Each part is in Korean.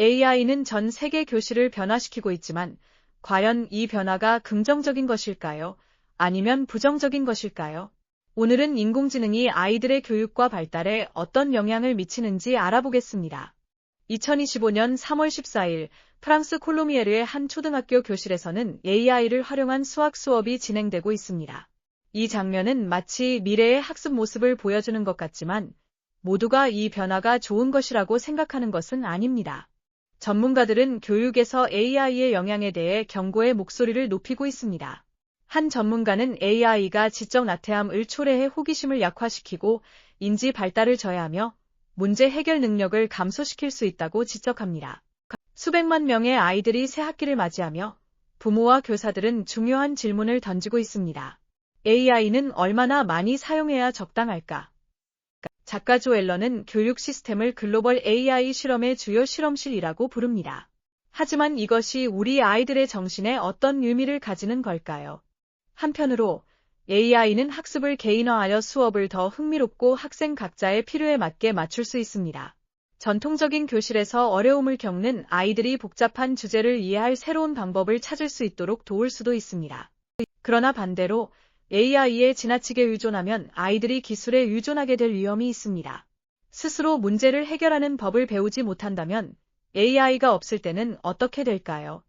AI는 전 세계 교실을 변화시키고 있지만 과연 이 변화가 긍정적인 것일까요? 아니면 부정적인 것일까요? 오늘은 인공지능이 아이들의 교육과 발달에 어떤 영향을 미치는지 알아보겠습니다. 2025년 3월 14일 프랑스 콜로미에르의 한 초등학교 교실에서는 AI를 활용한 수학 수업이 진행되고 있습니다. 이 장면은 마치 미래의 학습 모습을 보여주는 것 같지만 모두가 이 변화가 좋은 것이라고 생각하는 것은 아닙니다. 전문가들은 교육에서 AI의 영향에 대해 경고의 목소리를 높이고 있습니다. 한 전문가는 AI가 지적 나태함을 초래해 호기심을 약화시키고 인지 발달을 저해하며 문제 해결 능력을 감소시킬 수 있다고 지적합니다. 수백만 명의 아이들이 새 학기를 맞이하며 부모와 교사들은 중요한 질문을 던지고 있습니다. AI는 얼마나 많이 사용해야 적당할까? 작가 조엘러는 교육 시스템을 글로벌 AI 실험의 주요 실험실이라고 부릅니다. 하지만 이것이 우리 아이들의 정신에 어떤 의미를 가지는 걸까요? 한편으로 AI는 학습을 개인화하여 수업을 더 흥미롭고 학생 각자의 필요에 맞게 맞출 수 있습니다. 전통적인 교실에서 어려움을 겪는 아이들이 복잡한 주제를 이해할 새로운 방법을 찾을 수 있도록 도울 수도 있습니다. 그러나 반대로 AI에 지나치게 의존하면 아이들이 기술에 의존하게 될 위험이 있습니다. 스스로 문제를 해결하는 법을 배우지 못한다면 AI가 없을 때는 어떻게 될까요?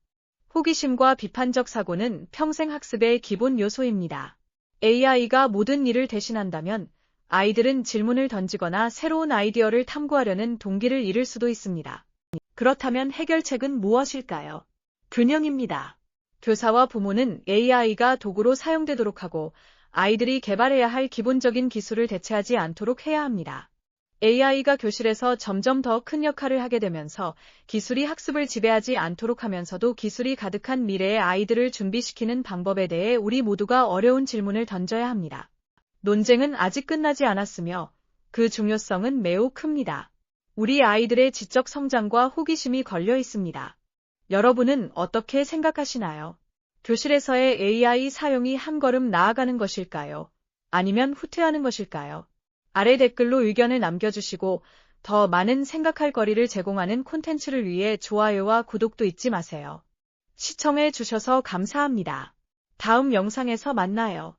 호기심과 비판적 사고는 평생 학습의 기본 요소입니다. AI가 모든 일을 대신한다면 아이들은 질문을 던지거나 새로운 아이디어를 탐구하려는 동기를 잃을 수도 있습니다. 그렇다면 해결책은 무엇일까요? 균형입니다. 교사와 부모는 AI가 도구로 사용되도록 하고 아이들이 개발해야 할 기본적인 기술을 대체하지 않도록 해야 합니다. AI가 교실에서 점점 더 큰 역할을 하게 되면서 기술이 학습을 지배하지 않도록 하면서도 기술이 가득한 미래의 아이들을 준비시키는 방법에 대해 우리 모두가 어려운 질문을 던져야 합니다. 논쟁은 아직 끝나지 않았으며 그 중요성은 매우 큽니다. 우리 아이들의 지적 성장과 호기심이 걸려 있습니다. 여러분은 어떻게 생각하시나요? 교실에서의 AI 사용이 한 걸음 나아가는 것일까요? 아니면 후퇴하는 것일까요? 아래 댓글로 의견을 남겨주시고 더 많은 생각할 거리를 제공하는 콘텐츠를 위해 좋아요와 구독도 잊지 마세요. 시청해 주셔서 감사합니다. 다음 영상에서 만나요.